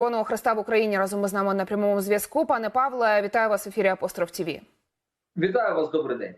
Червоного Христа в Україні разом із нами на прямому зв'язку. Пане Павле, вітаю вас в ефірі Апостроф ТІВІ. Вітаю вас, добрий день.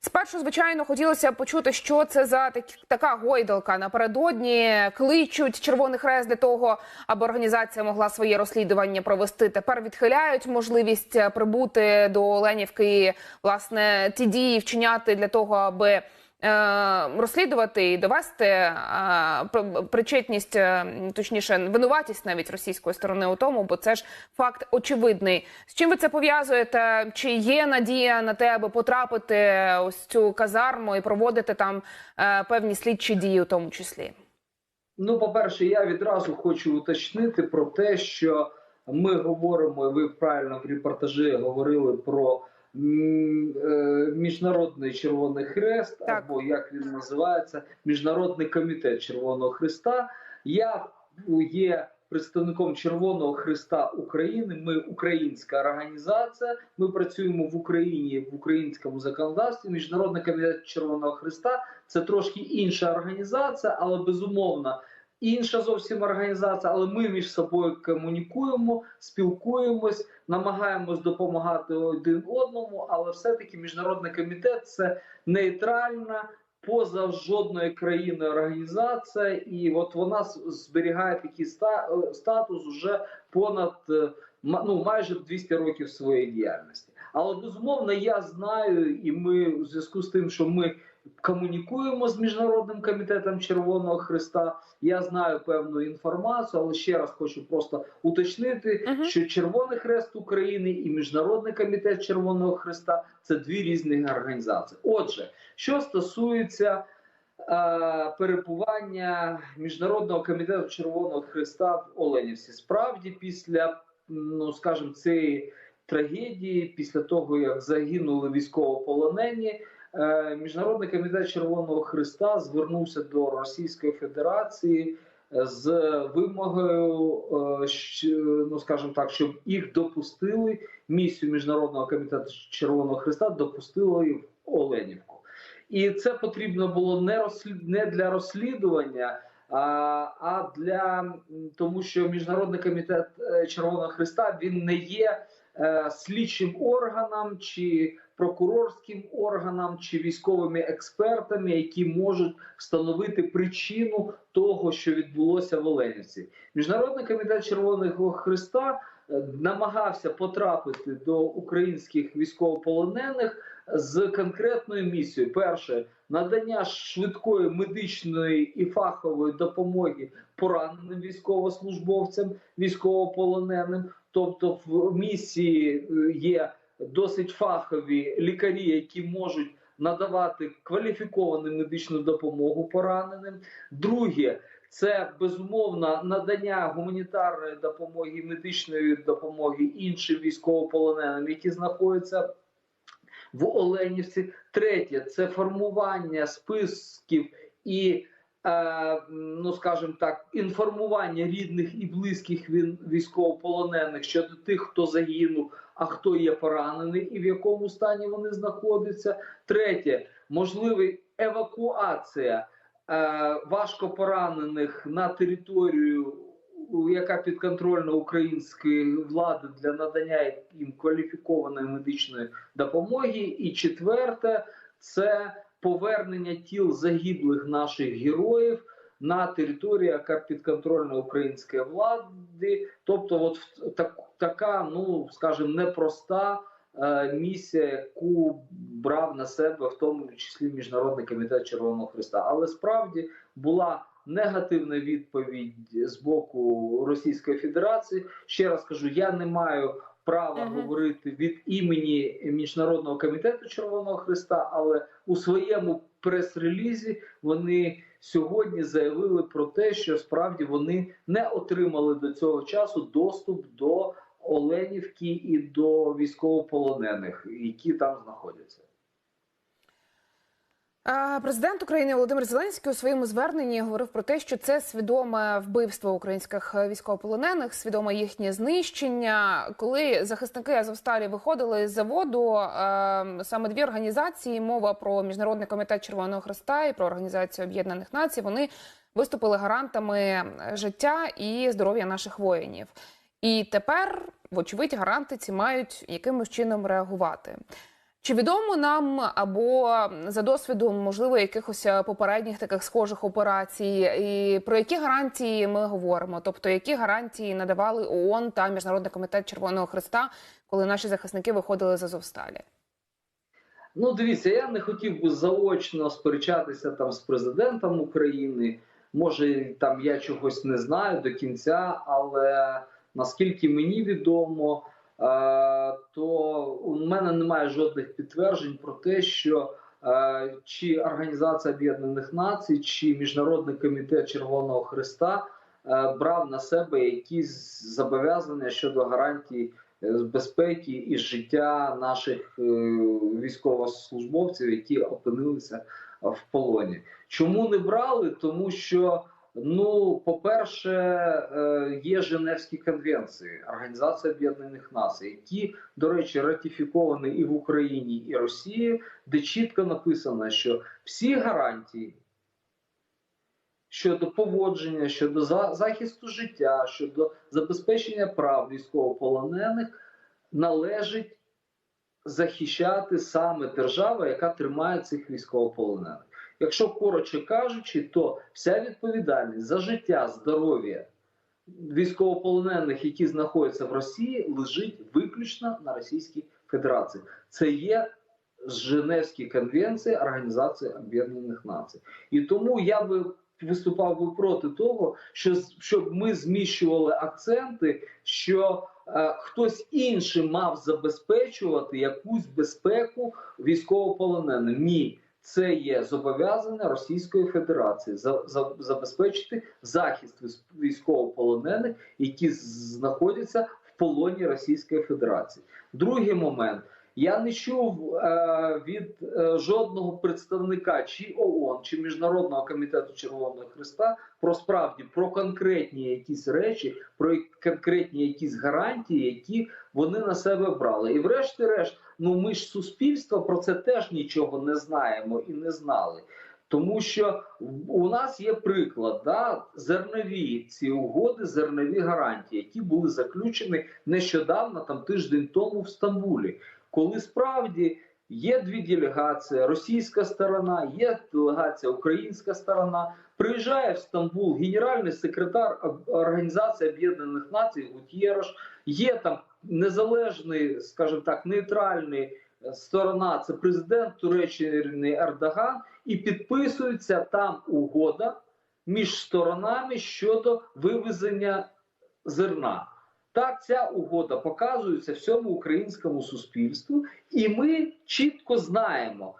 Спершу, звичайно, хотілося б почути, що це за так, така гойдалка. Напередодні кличуть Червоний Хрест для того, аби організація могла своє розслідування провести. Тепер відхиляють можливість прибути до Оленівки, власне, ті дії вчиняти для того, аби розслідувати і довести е, причетність, е, точніше, винуватість навіть російської сторони у тому, бо це ж факт очевидний. З чим ви це пов'язуєте? Чи є надія на те, аби потрапити ось цю казарму і проводити там певні слідчі дії, у тому числі? Ну, по перше, я відразу хочу уточнити про те, що ми говоримо. Ви правильно в репортажі говорили про. Е, Міжнародний Червоний Хрест, так. або як він називається, Міжнародний комітет Червоного Христа. Я є представником Червоного Христа України. Ми українська організація. Ми працюємо в Україні в українському законодавстві. Міжнародний комітет Червоного Христа це трошки інша організація, але безумовно інша зовсім організація, але ми між собою комунікуємо, спілкуємось, намагаємось допомагати один одному. Але все-таки міжнародний комітет це нейтральна. Поза жодної країни організація, і от вона зберігає такий статус вже понад ну майже 200 років своєї діяльності. Але безумовно, я знаю, і ми у зв'язку з тим, що ми комунікуємо з міжнародним комітетом Червоного Христа. Я знаю певну інформацію, але ще раз хочу просто уточнити, uh -huh. що Червоний Хрест України і Міжнародний комітет Червоного Христа це дві різні організації. Отже, що стосується е, перебування міжнародного комітету Червоного Христа в Оленівці, справді після ну скажімо, цієї трагедії, після того як загинули військовополонені. Е, Міжнародний комітет Червоного Христа звернувся до Російської Федерації з вимогою, е, ну скажімо так, щоб їх допустили. Місію міжнародного комітету Червоного Христа допустили в Оленівку, і це потрібно було не розслід... не для розслідування. А для тому, що міжнародний комітет е, Червоного Христа він не є слідчим органам чи прокурорським органам чи військовими експертами, які можуть встановити причину того, що відбулося в Оленівці. Міжнародний комітет Червоного Христа е, намагався потрапити до українських військовополонених з конкретною місією: перше надання швидкої медичної і фахової допомоги пораненим військовослужбовцям, військовополоненим. Тобто в місії е, є досить фахові лікарі, які можуть надавати кваліфіковану медичну допомогу пораненим. Друге, це безумовно надання гуманітарної допомоги, медичної допомоги іншим військовополоненим, які знаходяться в Оленівці. Третє це формування списків і Е, ну скажімо так, інформування рідних і близьких військовополонених щодо тих, хто загинув, а хто є поранений, і в якому стані вони знаходяться. Третє можлива евакуація е, важко поранених на територію. Яка підконтрольна української влади для надання їм кваліфікованої медичної допомоги, і четверте це повернення тіл загиблих наших героїв на територію, яка підконтрольна української влади, тобто, от так, така, ну скажімо, непроста е, місія, яку брав на себе, в тому числі міжнародний комітет Червоного Христа, але справді була. Негативна відповідь з боку Російської Федерації. Ще раз кажу: я не маю права -huh. говорити від імені міжнародного комітету Червоного Христа, але у своєму прес-релізі вони сьогодні заявили про те, що справді вони не отримали до цього часу доступ до Оленівки і до військовополонених, які там знаходяться. Президент України Володимир Зеленський у своєму зверненні говорив про те, що це свідоме вбивство українських військовополонених, свідоме їхнє знищення. Коли захисники Азовсталі виходили з заводу, саме дві організації мова про міжнародний комітет Червоного Христа і про організацію Об'єднаних Націй. Вони виступили гарантами життя і здоров'я наших воїнів. І тепер, вочевидь, гаранти ці мають якимось чином реагувати. Чи відомо нам або за досвідом, можливо, якихось е, попередніх таких схожих операцій, і про які гарантії ми говоримо? Тобто, які гарантії надавали ООН та Міжнародний комітет Червоного Христа, коли наші захисники виходили з Азовсталі? Ну, дивіться, я не хотів би заочно сперечатися там з президентом України. Може, там я чогось не знаю до кінця, але наскільки мені відомо, то у мене немає жодних підтверджень про те, що е, чи Організація Об'єднаних Націй, чи Міжнародний комітет Червоного Христа е, брав на себе якісь зобов'язання щодо гарантій е, безпеки і життя наших е, військовослужбовців, які опинилися в полоні. Чому не брали? Тому що, ну, по-перше, е, є Женевські конвенції Організації Об'єднаних Націй, які, до речі, ратифіковані і в Україні, і Росії, де чітко написано, що всі гарантії. Щодо поводження, щодо захисту життя, щодо забезпечення прав військовополонених, належить захищати саме держава, яка тримає цих військовополонених. Якщо коротше кажучи, то вся відповідальність за життя, здоров'я військовополонених, які знаходяться в Росії, лежить виключно на Російській Федерації. Це є Женевські конвенції Організації Об'єднаних Націй. І тому я би виступав би проти того, що щоб ми зміщували акценти, що е, хтось інший мав забезпечувати якусь безпеку військовополоненим. Ні, це є зобов'язання Російської Федерації за, за, забезпечити захист військ- військовополонених, які знаходяться в полоні Російської Федерації. Другий момент. Я не чув е, від е, жодного представника чи ООН, чи Міжнародного комітету Червоного Христа про справді про конкретні якісь речі, про конкретні якісь гарантії, які вони на себе брали. І врешті-решт, ну ми ж суспільство про це теж нічого не знаємо і не знали. Тому що у нас є приклад, да, зернові ці угоди, зернові гарантії, які були заключені нещодавно, там тиждень тому в Стамбулі, коли справді є дві делегації: російська сторона, є делегація українська сторона. Приїжджає в Стамбул генеральний секретар Організації Об'єднаних Націй Гутєреш, є там незалежний, скажімо так, нейтральний е, сторона, це президент Туреччини Ердоган, і підписується там угода між сторонами щодо вивезення зерна. Так, ця угода показується всьому українському суспільству, і ми чітко знаємо,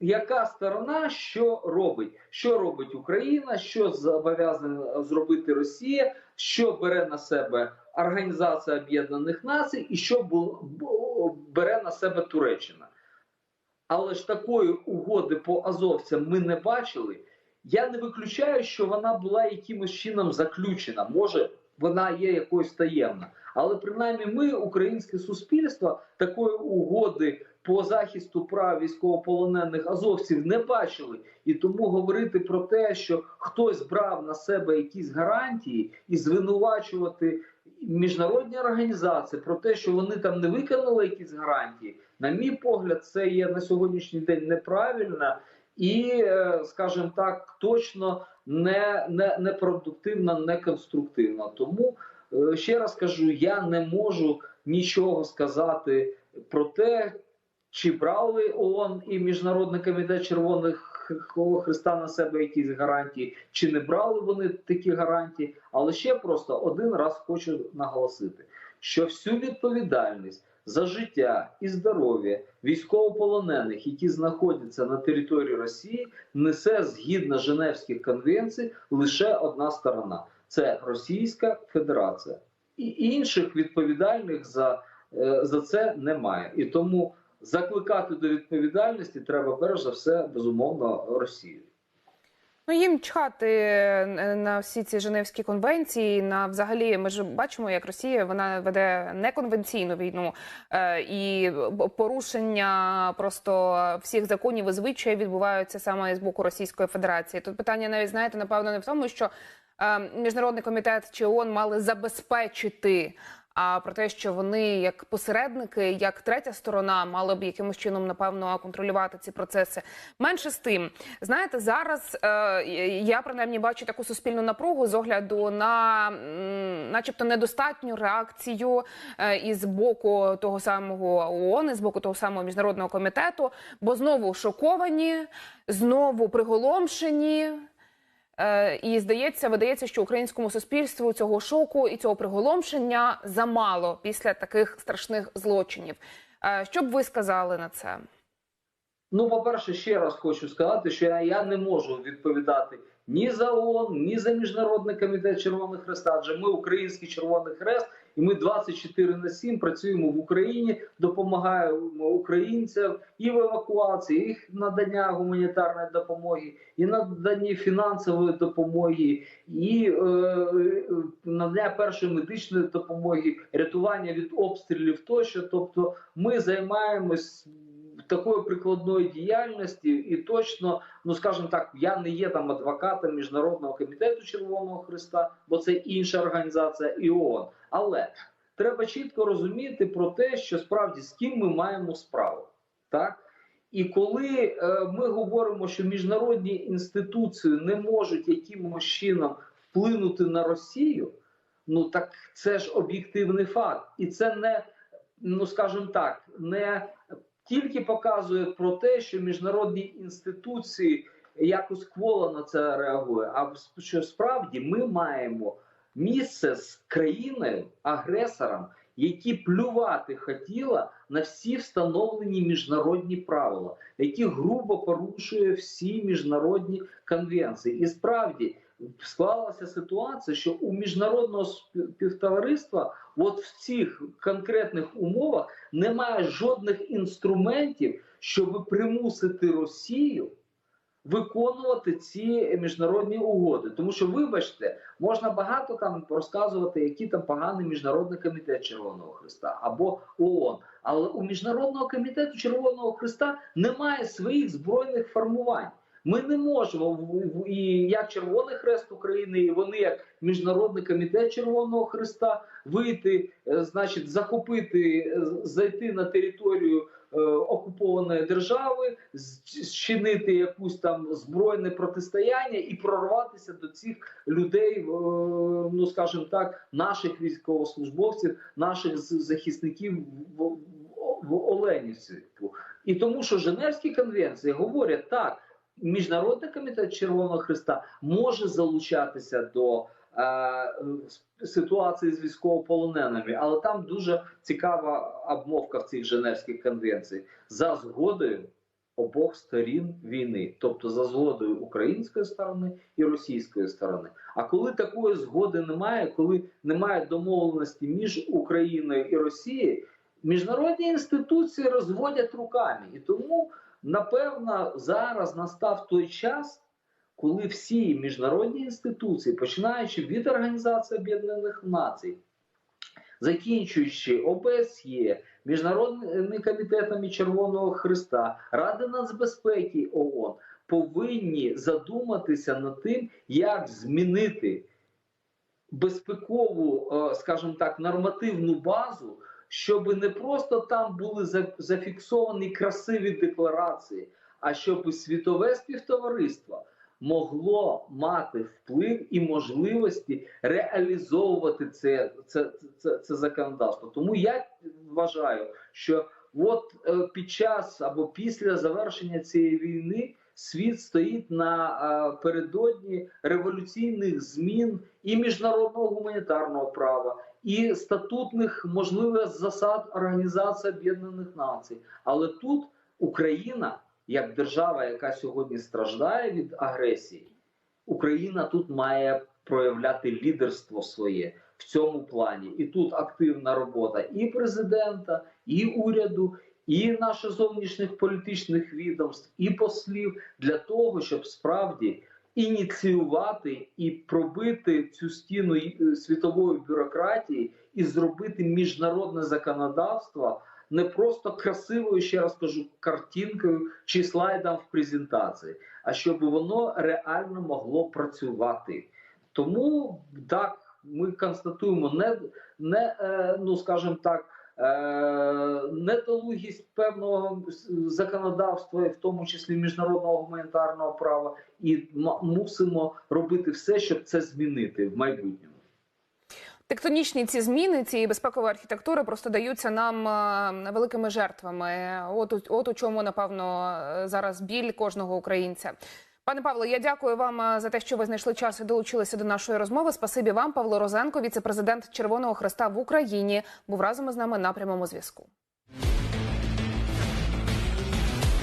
яка сторона що робить, що робить Україна, що зобов'язана зробити Росія, що бере на себе Організація Об'єднаних Націй, і що бере на себе Туреччина. Але ж такої угоди по азовцям ми не бачили. Я не виключаю, що вона була якимось чином заключена. Може, вона є якоюсь таємна. Але принаймні ми, українське суспільство, такої угоди по захисту прав військовополонених азовців не бачили. І тому говорити про те, що хтось брав на себе якісь гарантії і звинувачувати міжнародні організації про те, що вони там не виконали якісь гарантії, на мій погляд, це є на сьогоднішній день неправильно і, е, скажімо так, точно не, не, не продуктивно, не конструктивно. Тому е, ще раз кажу, я не можу нічого сказати про те, чи брали ООН і Міжнародний комітет Червоних Христа на себе якісь гарантії, чи не брали вони такі гарантії. Але ще просто один раз хочу наголосити, що всю відповідальність за життя і здоров'я військовополонених, які знаходяться на території Росії, несе згідно Женевських конвенцій лише одна сторона це Російська Федерація, і інших відповідальних за, е, за це немає. І тому закликати до відповідальності треба перш за все безумовно Росію. Ну їм чхати е, на всі ці Женевські конвенції. На взагалі, ми ж бачимо, як Росія вона веде неконвенційну війну е, і порушення просто всіх законів і звичаїв відбуваються саме з боку Російської Федерації. Тут питання навіть знаєте, напевно, не в тому, що е, міжнародний комітет чи ООН мали забезпечити а про те, що вони як посередники, як третя сторона, мали б якимось чином напевно контролювати ці процеси. Менше з тим, знаєте, зараз е, я принаймні бачу таку суспільну напругу з огляду на, начебто, недостатню реакцію е, із боку того самого ООН, і з боку того самого міжнародного комітету, бо знову шоковані, знову приголомшені. Е, І здається, видається, що українському суспільству цього шоку і цього приголомшення замало після таких страшних злочинів. Е, Що б ви сказали на це? Ну, по-перше, ще раз хочу сказати, що я не можу відповідати ні за ООН, ні за Міжнародний комітет Червоного Хреста, адже ми український Червоний Хрест, і ми 24 на 7 працюємо в Україні, допомагаємо українцям і в евакуації, і надання гуманітарної допомоги, і наданні фінансової допомоги, і е, е, надання першої медичної допомоги, рятування від обстрілів тощо. Тобто, ми займаємось такої прикладної діяльності, і точно, ну скажімо так, я не є там адвокатом міжнародного комітету Червоного Христа, бо це інша організація і ООН. Але треба чітко розуміти про те, що справді з ким ми маємо справу, так. І коли е, ми говоримо, що міжнародні інституції не можуть якимось чином вплинути на Росію, ну так це ж об'єктивний факт, і це не ну скажімо так, не тільки показує про те, що міжнародні інституції якось кволо на це реагує. А що справді ми маємо місце з країною агресором, які плювати хотіла на всі встановлені міжнародні правила, які грубо порушує всі міжнародні конвенції, і справді. Склалася ситуація, що у міжнародного співтовариства от в цих конкретних умовах немає жодних інструментів, щоб примусити Росію виконувати ці міжнародні угоди. Тому що, вибачте, можна багато там розказувати, який там поганий міжнародний комітет Червоного Христа або ООН. Але у міжнародного комітету Червоного Христа немає своїх збройних формувань. Ми не можемо і як Червоний Хрест України, і вони як міжнародний комітет Червоного Христа вийти, значить, захопити, зайти на територію е, окупованої держави, зчинити якусь там збройне протистояння і прорватися до цих людей, е, ну скажімо так, наших військовослужбовців, наших захисників в Оленівці. І тому, що Женевські конвенції говорять так. Міжнародний комітет Червоного Христа може залучатися до е, ситуації з військовополоненими, але там дуже цікава обмовка в цих Женевських конвенціях за згодою обох сторін війни, тобто за згодою української сторони і російської сторони. А коли такої згоди немає, коли немає домовленості між Україною і Росією, міжнародні інституції розводять руками і тому. Напевно, зараз настав той час, коли всі міжнародні інституції, починаючи від Організації Об'єднаних Націй, закінчуючи ОБСЄ, Міжнародними комітетами Червоного Христа, Ради нацбезпеки ООН, повинні задуматися над тим, як змінити безпекову, скажімо так, нормативну базу щоб не просто там були зафіксовані красиві декларації, а щоб світове співтовариство могло мати вплив і можливості реалізовувати це, це, це, це законодавство. Тому я вважаю, що от е, під час або після завершення цієї війни. Світ стоїть на передодні революційних змін і міжнародного гуманітарного права, і статутних можливих засад Організації Об'єднаних Націй. Але тут Україна, як держава, яка сьогодні страждає від агресії, Україна тут має проявляти лідерство своє в цьому плані. І тут активна робота і президента, і уряду. І наших зовнішніх політичних відомств, і послів для того, щоб справді ініціювати і пробити цю стіну світової бюрократії і зробити міжнародне законодавство не просто красивою, ще раз кажу, картинкою чи слайдом в презентації, а щоб воно реально могло працювати. Тому так. Ми констатуємо не е, ну скажімо так. Е, Недолугість певного законодавства, в тому числі міжнародного гуманітарного права, і мусимо робити все, щоб це змінити в майбутньому. Тектонічні ці зміни цієї безпекової архітектури просто даються нам е, великими жертвами. От от у чому напевно е, зараз біль кожного українця. Пане Павло, я дякую вам е, за те, що ви знайшли час і долучилися до нашої розмови. Спасибі вам, Павло Розенко, віце-президент Червоного Хреста в Україні, був разом із нами на прямому зв'язку.